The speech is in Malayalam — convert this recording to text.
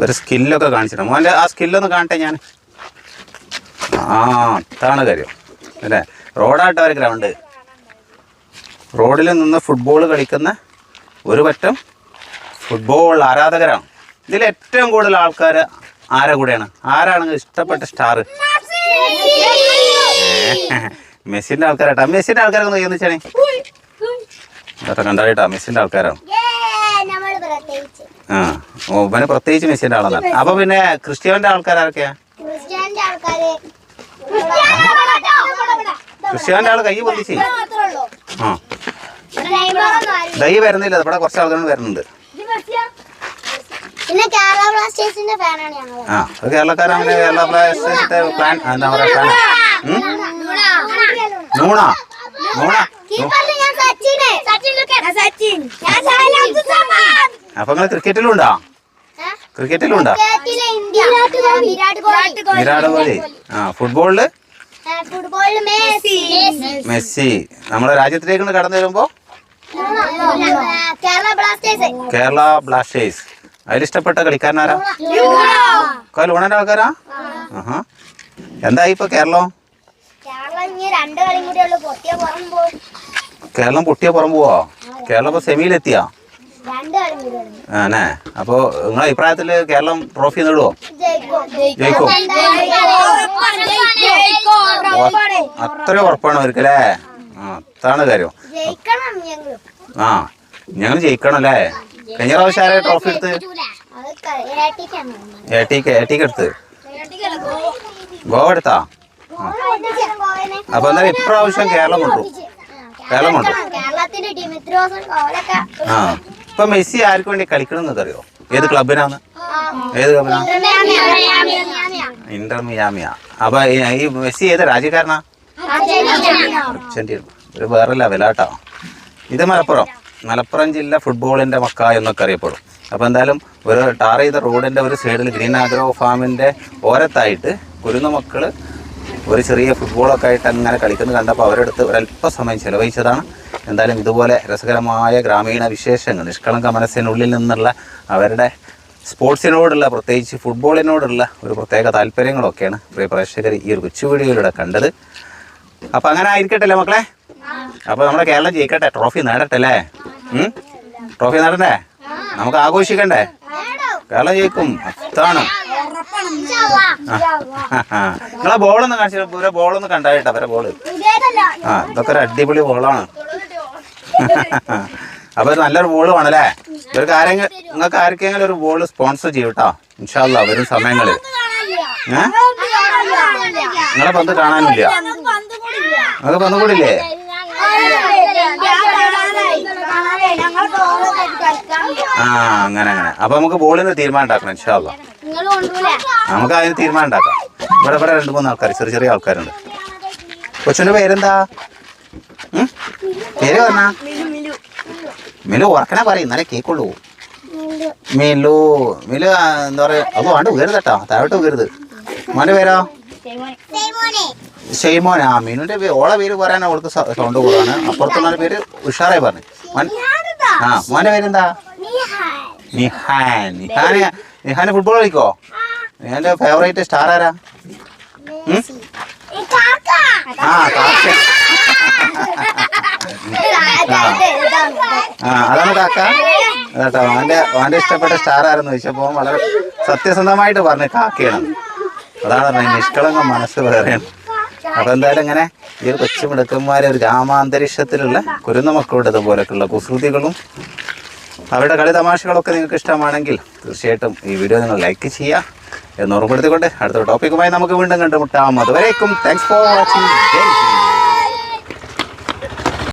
ഒരു സ്കില്ലൊക്കെ കാണിച്ചിട്ടുണ്ട് മോന്റെ ആ സ്കില്ലൊന്ന് കാണട്ടെ ഞാൻ. ആ അതാണ് കാര്യം. അല്ലേ? റോഡായിട്ട് ഒരു ഗ്രൗണ്ട്. റോഡിൽ നിന്ന് ഫുട്ബോൾ കളിക്കുന്ന ഒരു പറ്റം ഫുട്ബോൾ ആരാധകരാണ്. ഇതിൽ ഏറ്റവും കൂടുതൽ ആൾക്കാർ ആരെ കൂടെയാണ്? ആരാണ് ഇഷ്ടപ്പെട്ട സ്റ്റാർ മെസ്സിന്റെ ആൾക്കാരാട്ടാ. മെസ്സിന്റെ ആൾക്കാരൊക്കെ ഒന്ന് അതൊക്കെ വെച്ചാണേ കണ്ടായിട്ടാ മെസ്സിന്റെ ആൾക്കാരാണ്. ആ. ഓ പിന്നെ പ്രത്യേകിച്ച് മെസ്സിന്റെ ആളാണ് അപ്പൊ പിന്നെ ക്രിസ്ത്യാനിന്റെ ആൾക്കാരൊക്കെയാ ക്രിസ്ത്യാനിന്റെ ആൾ കൈ പൊന്തിച്ച്. ആ. ദൈ വരുന്നില്ല. ഇവിടെ കുറച്ച് ആളുകൾ വരുന്നുണ്ട്. പിന്നെ കേരള ബ്ലാസ്റ്റേഴ്സിന്റെ ഫാനാണ് ഞങ്ങൾ. ആ അത് കേരളക്കാരാണ് കേരള ബ്ലാസ്റ്റേഴ്സിന്റെ പ്ലാൻ എന്താ പറയാ പ്ലാൻ? നൂണ. നൂണ. ഞാൻ സച്ചിന്. സച്ചിൻ ഞാൻ സാഹിൽ അബ്ദുസമാൻ അപ്പൊ നിങ്ങൾ ക്രിക്കറ്റിലും ഉണ്ടോ? ക്രിക്കറ്റിലും ഉണ്ടോ? ഇന്ത്യ വിരാട് കോഹ്ലി. വിരാട് കോഹ്ലി. ആ ഫുട്ബോളിൽ? ഫുട്ബോളിൽ മെസ്സി. മെസ്സി. നമ്മുടെ രാജ്യത്തിലേക്ക് കടന്നു വരുമ്പോ? കേരള ബ്ലാസ്റ്റേഴ്സ്. കേരള ബ്ലാസ്റ്റേഴ്സ്. അതിലിഷ്ടപ്പെട്ട കളിക്കാരനാരാ? ലൂണന്റെ ആൾക്കാരാ? ആഹാ. എന്തായി ഇപ്പൊ കേരളം? കേരളം ഇനി രണ്ട് കളിയും കൂടി ഉള്ളു. പൊട്ടിയ പുറം പോവാ. കേരളം പൊട്ടിയ പുറം പോവോ. കേരളം ഇപ്പൊ സെമിയിലെത്തിയാ ആണേ? അപ്പോ നിങ്ങളെ അഭിപ്രായത്തിൽ കേരളം ട്രോഫി നേടുവോ? ജയിക്കോ. അത്ര ഉറപ്പാണ്. അവർക്ക് അല്ലേ? ആ അതാണ് കാര്യം. ആ ഞങ്ങൾ ജയിക്കണം അല്ലേ? കഴിഞ്ഞ പ്രാവശ്യം ആരെ ട്രോഫി എടുത്ത്? ഏട്ടിക്ക് ഏട്ടിക്ക് എടുത്ത്? ഗോവ എടുത്താ? അപ്പൊ എന്നാലും ഇപ്രാവശ്യം കേരളം കൊണ്ടു. കേരളം കൊണ്ടു. ആ. ഇപ്പൊ മെസ്സി ആർക്ക് വേണ്ടി കളിക്കണം എന്നറിയോ ഏത് ക്ലബിനാന്ന് ഏത് ക്ലബിനാണ് ഇന്റർ മിയാമിയ. അപ്പൊ ഈ മെസ്സി ഏത് രാജ്യക്കാരനാ? ഒരു വേറെ ലെവലാട്ടോ ഇത് മലപ്പുറം. മലപ്പുറം ജില്ല ഫുട്ബോളിന്റെ മക്ക എന്നൊക്കെ അറിയപ്പെടും. അപ്പോൾ എന്തായാലും ഒരു ടാർ ചെയ്ത റോഡിന്റെ ഒരു സൈഡിൽ ഗ്രീൻ ആഗ്രോ ഫാമിന്റെ ഓരത്തായിട്ട് കുരുന്ന മക്കൾ ഒരു ചെറിയ ഫുട്ബോളൊക്കെ ആയിട്ട് അങ്ങനെ കളിക്കുന്നത് കണ്ടപ്പോൾ അവരെടുത്ത് ഒരല്പ സമയം ചെലവഴിച്ചതാണ്. എന്തായാലും ഇതുപോലെ രസകരമായ ഗ്രാമീണ വിശേഷങ്ങൾ നിഷ്കളങ്ക മനസ്സിനുള്ളിൽ നിന്നുള്ള അവരുടെ സ്പോർട്സിനോടുള്ള പ്രത്യേകിച്ച് ഫുട്ബോളിനോടുള്ള ഒരു പ്രത്യേക താല്പര്യങ്ങളൊക്കെയാണ് പ്രിയ പ്രേക്ഷകർ ഈ ഒരു കൊച്ചു വീഡിയോയിലൂടെ കണ്ടത്. അപ്പോൾ അങ്ങനെ ആയിരിക്കട്ടല്ലേ മക്കളെ? അപ്പോൾ നമ്മുടെ കേരളം ജയിക്കട്ടെ ട്രോഫി നേടട്ടെ അല്ലേ ട്രോഫി നേടണ്ടേ? നമുക്ക് ആഘോഷിക്കണ്ടേ? കേരളം ജയിക്കും അത്താണ്. നിങ്ങളെ ബോളൊന്ന് കാണിച്ചു ബോളൊന്ന് കണ്ടായിട്ടാ അവരെ ബോൾ ആ ഇതൊക്കെ ഒരു അടിപൊളി ബോളാണ് അപ്പൊ നല്ലൊരു ബോൾ വേണല്ലേ? ഇവർക്ക് ആരെങ്കിലും നിങ്ങൾക്ക് ആർക്കെങ്കിലും ഒരു ബോൾ സ്പോൺസർ ചെയ്യൂട്ടോ? ഇൻഷാല്ല വരും സമയങ്ങളിൽ. നിങ്ങളെ പന്ത് കാണാനില്ല. നിങ്ങൾക്ക് പന്ത് കൂടില്ലേ ആ അങ്ങനെ അങ്ങനെ. അപ്പൊ നമുക്ക് ബോളിന് തീരുമാനം ഉണ്ടാക്കണം ഇൻഷാല്ല നമുക്ക് അതിന് തീരുമാനം ഉണ്ടാക്കാം. ഇവിടെ ഇവിടെ രണ്ട് മൂന്ന് ആൾക്കാർ ചെറിയ ചെറിയ ആൾക്കാരുണ്ട്. കൊച്ചിന്റെ പേരെന്താ? ഉം? പേര് പറഞ്ഞാ? മിലു ഉറക്കണ പറയും നല്ല കേക്കുള്ളൂ. മിലു. മിലു എന്താ പറയാ അപ്പൊ വേണ്ട ഉയരുത് കേട്ടോ താഴോട്ട് ഉയരുത് മോന്റെ പേരോ? ഷെയ്മോൻ ആ മീനുവിന്റെ പേര് ഓളെ പേര് പറയാനാ അവൾക്ക് സൗണ്ട് കൂടുതലാണ് അപ്പുറത്തുള്ള പേര് ഉഷാറായി പറഞ്ഞു. മോൻ ആ മോന്റെ പേരെന്താ? നിഹാൻ നിഹാൻ നിഹാന് ഫുട്ബോൾ കളിക്കോ? നിഹാന്റെ ഫേവറേറ്റ് സ്റ്റാർ ആരാ? ആ കാക്ക. ആ അതാണ് കാക്ക അതാട്ടോ അവന്റെ അവന്റെ ഇഷ്ടപ്പെട്ട സ്റ്റാർ ആരെന്ന് വളരെ സത്യസന്ധമായിട്ട് പറഞ്ഞു കാക്കയാണ്. അതാണ് പറഞ്ഞത് നിഷ്കളങ്ക മനസ്സ് വേറെയാണ്. അപ്പൊ എന്തായാലും ഇങ്ങനെ ഈ ഒരു കൊച്ചു മിടുക്കന്മാരെ ഒരു ഗ്രാമാന്തരീക്ഷത്തിലുള്ള കുരുന്ന മക്കളുടെ ഇതുപോലൊക്കെയുള്ള കുസൃതികളും അവരുടെ കളി തമാശകളൊക്കെ നിങ്ങൾക്ക് ഇഷ്ടമാണെങ്കിൽ തീർച്ചയായിട്ടും ഈ വീഡിയോ നിങ്ങൾ ലൈക്ക് ചെയ്യുക എന്ന് ഓർമ്മപ്പെടുത്തിക്കൊണ്ട് അടുത്ത ടോപ്പിക്കുമായി നമുക്ക് വീണ്ടും കണ്ടുമുട്ടാം. അതുവരേക്കും താങ്ക്സ് ഫോർ വാച്ചിങ്